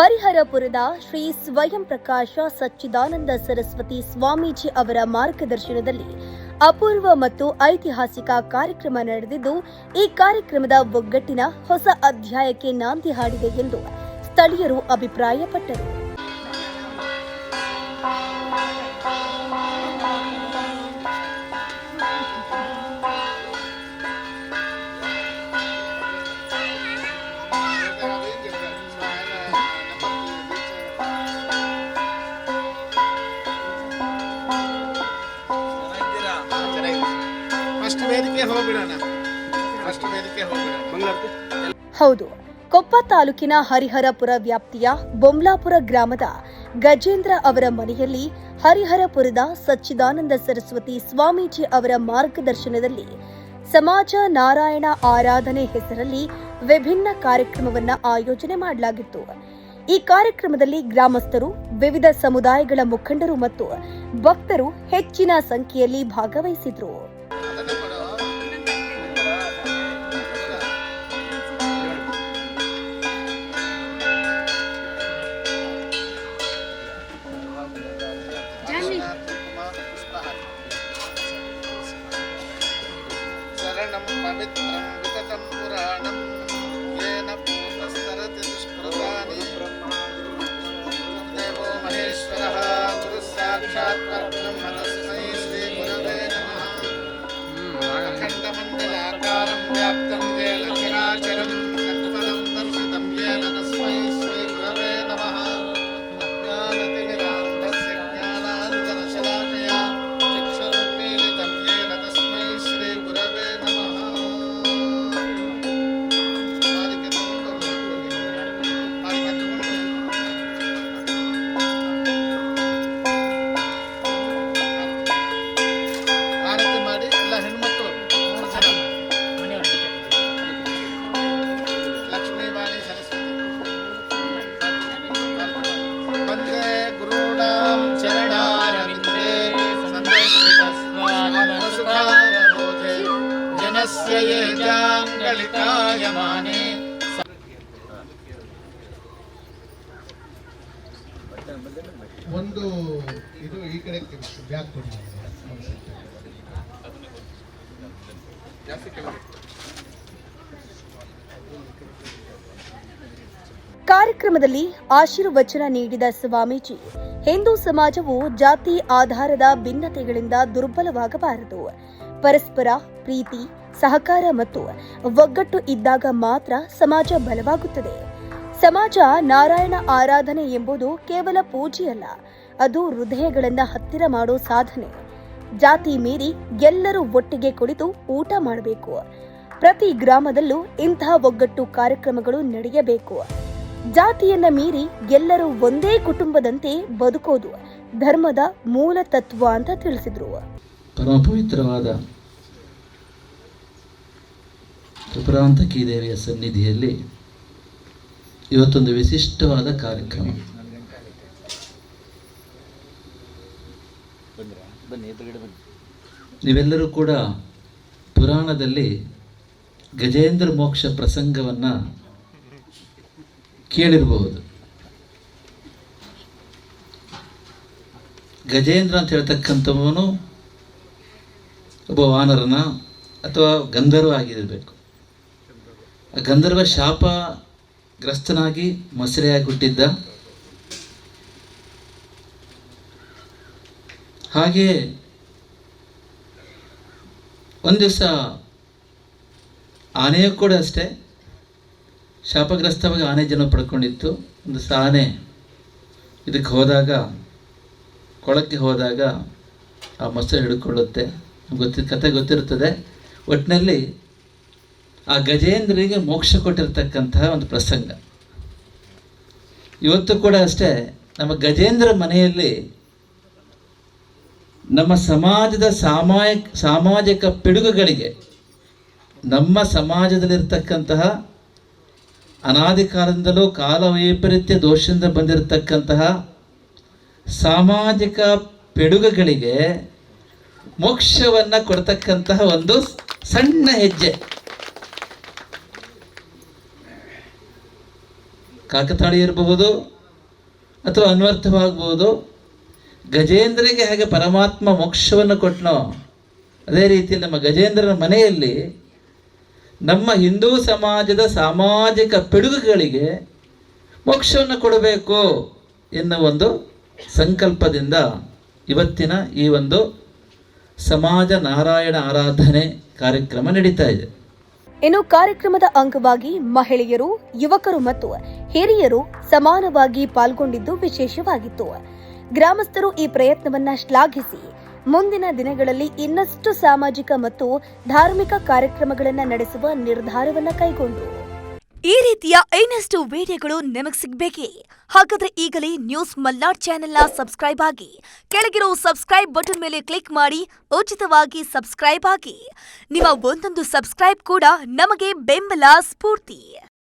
ಹರಿಹರಪುರದ ಶ್ರೀ ಸ್ವಯಂ ಪ್ರಕಾಶ ಸಚ್ಚಿದಾನಂದ ಸರಸ್ವತಿ ಸ್ವಾಮೀಜಿ ಅವರ ಮಾರ್ಗದರ್ಶನದಲ್ಲಿ ಅಪೂರ್ವ ಮತ್ತು ಐತಿಹಾಸಿಕ ಕಾರ್ಯಕ್ರಮ ನಡೆದಿದ್ದು, ಈ ಕಾರ್ಯಕ್ರಮದ ಒಗ್ಗಟ್ಟಿನ ಹೊಸ ಅಧ್ಯಾಯಕ್ಕೆ ನಾಂದಿ ಹಾಡಿದೆ ಎಂದು ಸ್ಥಳೀಯರು ಅಭಿಪ್ರಾಯಪಟ್ಟರು. ಹೌದು, ಕೊಪ್ಪ ತಾಲೂಕಿನ ಹರಿಹರಪುರ ವ್ಯಾಪ್ತಿಯ ಬೊಮ್ಲಾಪುರ ಗ್ರಾಮದ ಗಜೇಂದ್ರ ಅವರ ಮನೆಯಲ್ಲಿ ಹರಿಹರಪುರದ ಸಚ್ಚಿದಾನಂದ ಸರಸ್ವತಿ ಸ್ವಾಮೀಜಿ ಅವರ ಮಾರ್ಗದರ್ಶನದಲ್ಲಿ ಸಮಾಜ ನಾರಾಯಣ ಆರಾಧನೆ ಹೆಸರಲ್ಲಿ ವಿಭಿನ್ನ ಕಾರ್ಯಕ್ರಮವನ್ನು ಆಯೋಜನೆ ಮಾಡಲಾಗಿತ್ತು. ಈ ಕಾರ್ಯಕ್ರಮದಲ್ಲಿ ಗ್ರಾಮಸ್ಥರು, ವಿವಿಧ ಸಮುದಾಯಗಳ ಮುಖಂಡರು ಮತ್ತು ಭಕ್ತರು ಹೆಚ್ಚಿನ ಸಂಖ್ಯೆಯಲ್ಲಿ ಭಾಗವಹಿಸಿದ್ರು. शरणं पवित्रं विततं पुराणम् ಒಂದು ಇದು ಈ ಕಡೆ ಬ್ಯಾಗ್ ಕೊಡಿ. ಕಾರ್ಯಕ್ರಮದಲ್ಲಿ ಆಶೀರ್ವಚನ ನೀಡಿದ ಸ್ವಾಮೀಜಿ ಹಿಂದೂ ಸಮಾಜವು ಜಾತಿ ಆಧಾರದ ಭಿನ್ನತೆಗಳಿಂದ ದುರ್ಬಲವಾಗಬಾರದು. ಪರಸ್ಪರ ಪ್ರೀತಿ, ಸಹಕಾರ ಮತ್ತು ಒಗ್ಗಟ್ಟು ಇದ್ದಾಗ ಮಾತ್ರ ಸಮಾಜ ಬಲವಾಗುತ್ತದೆ. ಸಮಾಜ ನಾರಾಯಣ ಆರಾಧನೆ ಎಂಬುದು ಕೇವಲ ಪೂಜೆಯಲ್ಲ, ಅದು ಹೃದಯಗಳನ್ನ ಹತ್ತಿರ ಮಾಡೋ ಸಾಧನೆ. ಜಾತಿ ಮೀರಿ ಎಲ್ಲರೂ ಒಟ್ಟಿಗೆ ಕುಳಿತು ಊಟ ಮಾಡಬೇಕು. ಪ್ರತಿ ಗ್ರಾಮದಲ್ಲೂ ಇಂತಹ ಒಗ್ಗಟ್ಟು ಕಾರ್ಯಕ್ರಮಗಳು ನಡೆಯಬೇಕು. ಜಾತಿಯನ್ನ ಮೀರಿ ಎಲ್ಲರೂ ಒಂದೇ ಕುಟುಂಬದಂತೆ ಬದುಕೋದು ಧರ್ಮದ ಮೂಲ ತತ್ವ ಅಂತ ತಿಳಿಸಿದ್ರು. ಪರಮ ಪವಿತ್ರವಾದ ತ್ರಿಪುರಾಂತಕಿ ದೇವಿಯ ಸನ್ನಿಧಿಯಲ್ಲಿ ಇವತ್ತೊಂದು ವಿಶಿಷ್ಟವಾದ ಕಾರ್ಯಕ್ರಮ. ನೀವೆಲ್ಲರೂ ಕೂಡ ಪುರಾಣದಲ್ಲಿ ಗಜೇಂದ್ರ ಮೋಕ್ಷ ಪ್ರಸಂಗವನ್ನು ಕೇಳಿರಬಹುದು. ಗಜೇಂದ್ರ ಅಂತ ಹೇಳ್ತಕ್ಕಂಥವನು ಒಬ್ಬ ವಾನರನ ಅಥವಾ ಗಂಧರ್ವ ಆಗಿರಬೇಕು. ಆ ಗಂಧರ್ವ ಶಾಪ ಗ್ರಸ್ತನಾಗಿ ಮೊಸರೆಯಾಗಿ ಹುಟ್ಟಿದ್ದ ಹಾಗೆ ಒಂದು ದಿವಸ ಆನೆಯೂ ಕೂಡ ಅಷ್ಟೇ. ಶಾಪಗ್ರಸ್ತವಾಗಿ ಆನೆ ಜನ ಪಡ್ಕೊಂಡಿತ್ತು. ಒಂದು ದಿವಸ ಆನೆ ಇದಕ್ಕೆ ಹೋದಾಗ, ಕೊಳಕ್ಕೆ ಹೋದಾಗ ಆ ಮೊಸರು ಹಿಡ್ಕೊಳ್ಳುತ್ತೆ. ಗೊತ್ತಿ, ಕತೆ ಗೊತ್ತಿರುತ್ತದೆ. ಒಟ್ಟಿನಲ್ಲಿ ಆ ಗಜೇಂದ್ರಿಗೆ ಮೋಕ್ಷ ಕೊಟ್ಟಿರ್ತಕ್ಕಂತಹ ಒಂದು ಪ್ರಸಂಗ. ಇವತ್ತು ಕೂಡ ಅಷ್ಟೇ, ನಮ್ಮ ಗಜೇಂದ್ರ ಮನೆಯಲ್ಲಿ ನಮ್ಮ ಸಮಾಜದ ಸಾಮಾಜಿಕ ಸಾಮಾಜಿಕ ಪಿಡುಗುಗಳಿಗೆ, ನಮ್ಮ ಸಮಾಜದಲ್ಲಿರ್ತಕ್ಕಂತಹ ಅನಾದಿ ಕಾಲದಿಂದಲೂ ಕಾಲ ವೈಪರೀತ್ಯ ದೋಷದಿಂದ ಬಂದಿರತಕ್ಕಂತಹ ಸಾಮಾಜಿಕ ಪಿಡುಗುಗಳಿಗೆ ಮೋಕ್ಷವನ್ನು ಕೊಡ್ತಕ್ಕಂತಹ ಒಂದು ಸಣ್ಣ ಹೆಜ್ಜೆ. ಕಾಕತಾಳಿ ಇರಬಹುದು ಅಥವಾ ಅನ್ವರ್ಥವಾಗಬಹುದು. ಗಜೇಂದ್ರಿಗೆ ಹಾಗೆ ಪರಮಾತ್ಮ ಮೋಕ್ಷವನ್ನು ಕೊಟ್ಟನೋ ಅದೇ ರೀತಿ ನಮ್ಮ ಗಜೇಂದ್ರನ ಮನೆಯಲ್ಲಿ ನಮ್ಮ ಹಿಂದೂ ಸಮಾಜದ ಸಾಮಾಜಿಕ ಪಿಡುಗುಗಳಿಗೆ ಮೋಕ್ಷವನ್ನು ಕೊಡಬೇಕು ಎನ್ನುವ ಒಂದು ಸಂಕಲ್ಪದಿಂದ ಇವತ್ತಿನ ಈ ಒಂದು ಸಮಾಜ ನಾರಾಯಣ ಆರಾಧನೆ ಕಾರ್ಯಕ್ರಮ ನಡೀತಾ ಇದೆ. ಇನ್ನು ಕಾರ್ಯಕ್ರಮದ ಅಂಗವಾಗಿ ಮಹಿಳೆಯರು ಯುವಕರು ಮತ್ತು ಹಿರಿಯರು ಸಮಾನವಾಗಿ ಪಾಲ್ಗೊಂಡಿದ್ದು ವಿಶೇಷವಾಗಿತ್ತು. ಗ್ರಾಮಸ್ಥರು ಈ ಪ್ರಯತ್ನವನ್ನ ಶ್ಲಾಘಿಸಿ ಮುಂದಿನ ದಿನಗಳಲ್ಲಿ ಇನ್ನಷ್ಟು ಸಾಮಾಜಿಕ ಮತ್ತು ಧಾರ್ಮಿಕ ಕಾರ್ಯಕ್ರಮಗಳನ್ನು ನಡೆಸುವ ನಿರ್ಧಾರವನ್ನ ಕೈಗೊಂಡರು. ಈ ರೀತಿಯ ಇನ್ನಷ್ಟು ವಿಡಿಯೋಗಳು ನಿಮಗೆ ಸಿಗಬೇಕೇ? ಹಾಗಾದ್ರೆ ಈಗಲೇ ನ್ಯೂಸ್ ಮಲ್ನಾಡ್ ಚಾನೆಲ್ನ ಸಬ್ಸ್ಕ್ರೈಬ್ ಆಗಿ, ಕೆಳಗಿರೋ ಸಬ್ಸ್ಕ್ರೈಬ್ ಬಟನ್ ಮೇಲೆ ಕ್ಲಿಕ್ ಮಾಡಿ, ಉಚಿತವಾಗಿ ಸಬ್ಸ್ಕ್ರೈಬ್ ಆಗಿ. ನಿಮ್ಮ ಒಂದೊಂದು ಸಬ್ಸ್ಕ್ರೈಬ್ ಕೂಡ ನಮಗೆ ಬೆಂಬಲ ಸ್ಫೂರ್ತಿ.